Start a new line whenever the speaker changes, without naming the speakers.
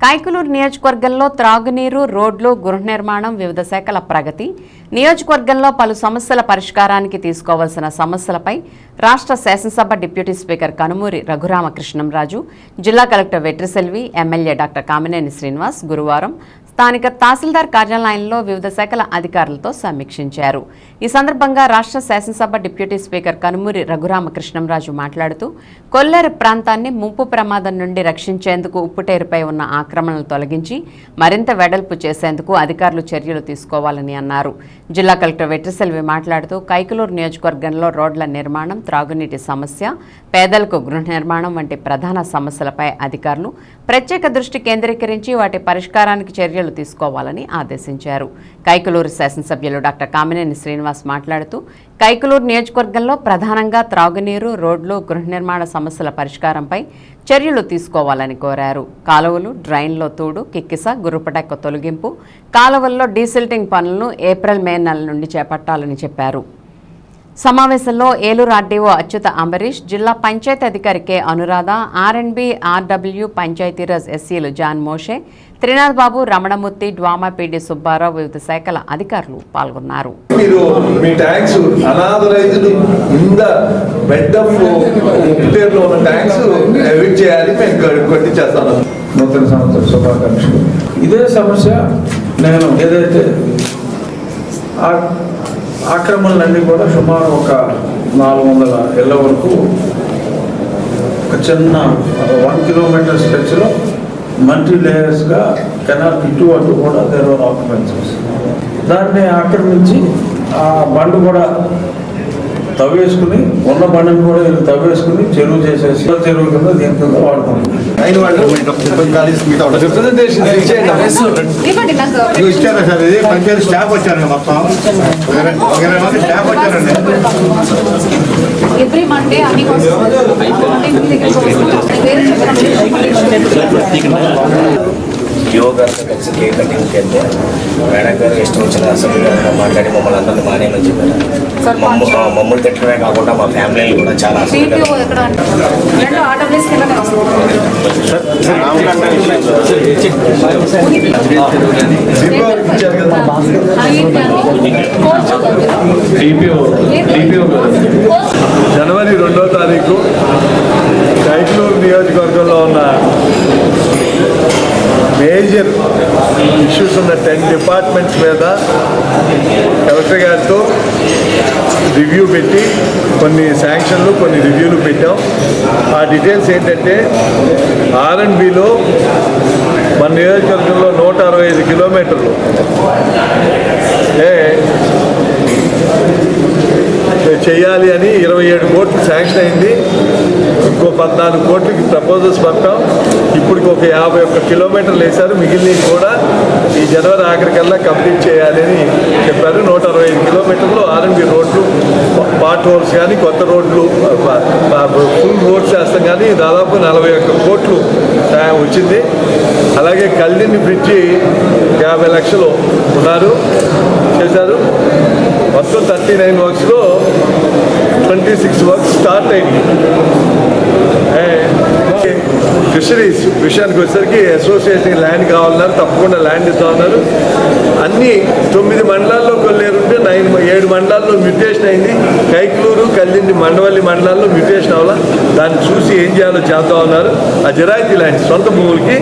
కాయకులూరు నియోజకవర్గంలో త్రాగునీరు రోడ్లు గృహ నిర్మాణం వివిధ శాఖల ప్రగతి. నియోజకవర్గంలో పలు సమస్యల పరిష్కారానికి తీసుకోవాల్సిన సమస్యలపై రాష్ట్ర శాసనసభ డిప్యూటీ స్పీకర్ కనుమూరి రఘురామకృష్ణంరాజు జిల్లా collector Vetriselvi MLA doctor Kamineni Srinivas గురువారం స్థానిక తహసీల్దార్ కార్యాలయంలో వివిధ శాఖల అధికారులతో సమీక్షించారు. ఈ సందర్భంగా రాష్ట్ర శాసనసభ డిప్యూటీ స్పీకర్ కనుమూరి రఘురామకృష్ణంరాజు మాట్లాడుతూ కొల్లేరు ప్రాంతాన్ని ముంపు ప్రమాదం నుండి రక్షించేందుకు ఉప్పుటేరుపై ఉన్న ఆక్రమణలు తొలగించి మరింత వెడల్పు చేసేందుకు అధికారులు చర్యలు తీసుకోవాలని అన్నారు. జిల్లా కలెక్టర్ వెట్రిసెల్వి మాట్లాడుతూ కైకలూరు నియోజకవర్గంలో రోడ్ల నిర్మాణం త్రాగునీటి సమస్య పేదలకు గృహ నిర్మాణం వంటి ప్రధాన సమస్యలపై అధికారులు ప్రత్యేక దృష్టి కేంద్రీకరించి వాటి పరిష్కారానికి చర్యలు తీసుకోవాలని ఆదేశించారు. కైకలూరు శాసనసభ్యులు డాక్టర్ కామినేని శ్రీనివాస్ మాట్లాడుతూ కైకలూరు నియోజకవర్గంలో ప్రధానంగా త్రాగునీరు రోడ్లు గృహ నిర్మాణ సమస్యల పరిష్కారంపై చర్యలు తీసుకోవాలని కోరారు. కాలువలు డ్రైన్లో తూడు కిక్కిస గురుపటెక్క తొలగింపు కాలువల్లో డీసిల్టింగ్ పనులను ఏప్రిల్ మే నెల నుండి చేపట్టాలని చెప్పారు. సమావేశంలో ఏలూరు ఆర్డీఓ అచ్యుత అంబరీష్ జిల్లా పంచాయతీ అధికారి K. Anuradha R and B RW Panchayati Raj ఎస్సీలు జాన్ మోషే త్రినాథ్ బాబు రమణమూర్తి డ్వామాపీడి సుబ్బారావు వివిధ శాఖల అధికారులు పాల్గొన్నారు.
మీరు మీ tanks unauthorized in the bed of ఉప్పుటేరులో ఉన్న ట్యాంక్స్ ఎవిట్ చేయాలి మేము కొట్టించేస్తాను
నూతన సంవత్సర శుభాకాంక్షలు. ఇదే సమస్య నేను ఏదైతే ఆక్రమణలన్నీ కూడా సుమారు ఒక నాలుగు వందల ఇళ్ళ వరకు ఒక చిన్న వన్ కిలోమీటర్ స్ట్రెచ్లో మల్టీ లేయర్స్గా కెనాల్ ఇటు అటు కూడా దేర్ ఆర్ ఆక్యుపెన్సీస్. దాన్ని ఆక్రమించి ఆ బండ్ కూడా తవ్వేసుకుని ఉన్న బండిని కూడా వీళ్ళు తవ్వేసుకుని చెరువు చేసేసి చెరువు కింద దీని కింద
ఇచ్చారా సార్? ఇది పంచాయతీ స్టాఫ్ వచ్చారండి మొత్తం. ఒక ఇరవై ఒక ఇరవై మంది స్టాఫ్ వచ్చారండి.
ఎవ్రీ మండే అన్ని వేరే
యువ గారితో కలిసి కేక్ కటింగ్కి వెళ్తే మేడం గారు ఇష్టం వచ్చిన గారితో మాట్లాడి మమ్మల్ని అందరినీ మానేయమని చెప్పారు. మమ్మ మమ్మల్ని తిట్టడమే కాకుండా మా ఫ్యామిలీని కూడా చాలా
జనవరి రెండో తారీఖు కైట్లూరు నియోజకవర్గంలో ఉన్న మేజర్ ఇష్యూస్ ఉన్న టెన్ డిపార్ట్మెంట్స్ మీద కలెక్టర్ గారితో రివ్యూ పెట్టి కొన్ని శాంక్షన్లు కొన్ని రివ్యూలు పెట్టాం. ఆ డీటెయిల్స్ ఏంటంటే ఆర్ అండ్ మన నియోజకవర్గంలో నూట అరవై ఐదు కిలోమీటర్లు ఏ చేయాలి అని ఇరవై ఏడు కోట్లు శాంక్షన్ అయింది. ఇంకో పద్నాలుగు కోట్లకి ప్రపోజల్స్ పంపాం. ఇప్పటికి ఒక యాభై ఒక్క కిలోమీటర్లు వేశారు. మిగిలినవి కూడా ఈ జనవరి ఆఖరికల్లా కంప్లీట్ చేయాలి అని చెప్పారు. నూట అరవై ఐదు కిలోమీటర్లు ఆర్ఎంబి రోడ్లు పార్ట్ హోల్స్ కానీ కొత్త రోడ్లు ఫుల్ రోడ్స్ వేస్తాం కానీ దాదాపు నలభై ఒక్క కోట్లు సాయం వచ్చింది. అలాగే కల్లిని బ్రిడ్జి యాభై లక్షలు ఉన్నారు. చేశారు. మొత్తం థర్టీ నైన్ వర్క్స్లో ట్వంటీ సిక్స్ వర్క్స్ స్టార్ట్ అయింది. ఫిషరీస్ విషయానికి వచ్చేసరికి అసోసియేషన్ ల్యాండ్ కావాలన్నారు తప్పకుండా ల్యాండ్ ఇస్తామన్నారు అన్ని తొమ్మిది మండలాల్లో కొల్లేరుంటే నైన్ ఏడు మండలాల్లో మ్యూటేషన్ అయింది. కైక్లూరు కల్లిండి మండవల్లి మండలాల్లో మ్యూటేషన్ అవ్వాల దాన్ని చూసి ఏం చేయాలో చేద్దామన్నారు. ఆ జిరాయితీ ల్యాండ్ సొంత భూములకి